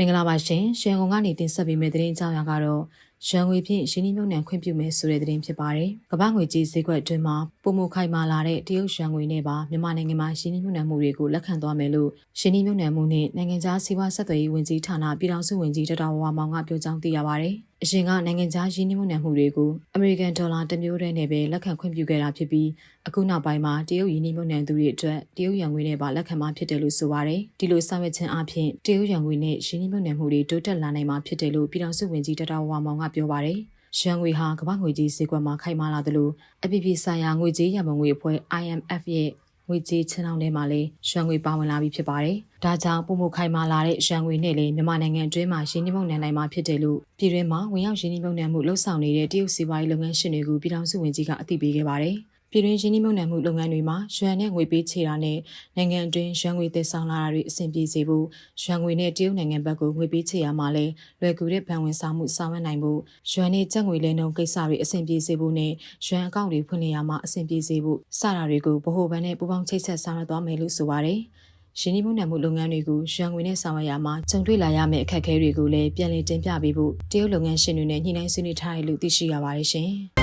မင်္ဂလာပါရှင်ရန်ကုန်ကနေတင်ဆက်ပေးမယ့်သတင်းအကြောင်းအရာကတော့ ရန်ငွေဖြင့်ရင်းနှီးမြှုပ်နှံခွင့်ပြုမယ်ဆိုတဲ့သတင်းဖြစ်ပါတယ်။ကမ္ဘာငွေကြေးဈေးကွက်အတွင်းမှာပုံမခိုင်မာလာတဲ့တရုတ်ရန်ငွေနဲ့ပါမြန်မာနိုင်ငံမှာရင်းနှီးမြှုပ်နှံမှုတွေကိုလက်ခံသွားမယ်လို့ရင်းနှီးမြှုပ်နှံမှုနဲ့နိုင်ငံခြားစီးပွားဆက်သွယ်ရေးဝန်ကြီးဌာနပြည်ထောင်စုဝန်ကြီးဒေါက်တာဝဝမောင်ကပြောကြားသိရပါတယ်။အရင်ကနိုင်ငံခြားရင်းနှီးမြှုပ်နှံမှုတွေကိုအမေရိကန်ဒေါ်လာတစ်မျိုးတည်းနဲ့ပဲလက်ခံခွင့်ပြုခဲ့တာဖြစ်ပြီးအခုနောက်ပိုင်းမှာတရုတ်ရင်းနှီးမြှုပ်နှံသူတွေအတွက်တရုတ်ရန်ငွေနဲ့ပါလက်ခံမှာဖြစ်တယ်လို့ဆိုပါတယ်။ဒီလိုဆောင်ရွက်ခြင်းအပြင်တရုတ်ရန်ငွေနဲ့ရင်းနှီးမြှုပ်နှံမှုတွေတိုးတက်လာနိုင်မှာဖြစ်တယ်လို့ပြည်ထောင်စုဝန်ကြီးဒေါက်တာဝဝမောင်ကပြောပါတယ်။ရန်ငွေဟာကမ္ဘာငွေကြေးဈေးကွက်မှာခိုင်မာလာသလိုအပြည်ပြည်ဆိုင်ရာငွေကြေးရန်ပုံငွေအဖွဲ့ IMF ရဲ့ငွေကြေးချင်းအောင်ထဲမှာလည်းရန်ငွေပါဝင်လာပြီးဖြစ်ပါတယ်။ဒါကြောင့်ပုံမခိုင်မာလာတဲ့ရန်ငွေနဲ့လည်းမြန်မာနိုင်ငံအတွင်းမှာရင်းနှီးမြှုပ်နှံနိုင်မှာဖြစ်တယ်လို့ပြည်တွင်းမှာဝင်ရောက်ရင်းနှီးမြှုပ်နှံမှုလှုပ်ဆောင်နေတဲ့တရုတ်စီးပွားရေးလုပ်ငန်းရှင်တွေကိုပြည်ထောင်စုဝန်ကြီးကအသိပေးခဲ့ပါတယ်။ ပြည်တွင်းရင်းနှီးမြှုပ်နှံမှုလုပ်ငန်းတွေမှာရွမ်နဲ့ငွေပေးချေတာနဲ့နိုင်ငံအတွင်းရွမ်ငွေသယ်ဆောင်လာတာတွေအဆင်ပြေစေဖို့ရွမ်ငွေနဲ့တရုတ်နိုင်ငံဘက်ကိုငွေပေးချေရမှာလဲလွယ်ကူတဲ့ဗန်ဝင်ဆောင်မှုဆောင်ရွက်နိုင်ဖို့ရွမ်နဲ့ကျပ်ငွေလဲနှုန်းကိစ္စတွေအဆင်ပြေစေဖို့နဲ့ရွမ်အကောင့်တွေဖွင့်လှစ်ရမှာအဆင်ပြေစေဖို့စတာတွေကိုဗဟိုဘဏ်နဲ့ပူးပေါင်းချိတ်ဆက်ဆောင်ရွက်သွားမယ်လို့ဆိုပါတယ်။ရင်းနှီးမှုနှံမှုလုပ်ငန်းတွေကိုရန်ငွေနဲ့ဆောင်ရွက်ရမှာကြုံတွေ့လာရမယ့်အခက်အခဲတွေကိုလည်းပြန်လည်တင်ပြပေးဖို့တရုတ်လုပ်ငန်းရှင်တွေနဲ့ညှိနှိုင်းဆွေးနွေးထားတယ်လို့သိရှိရပါတယ်ရှင်။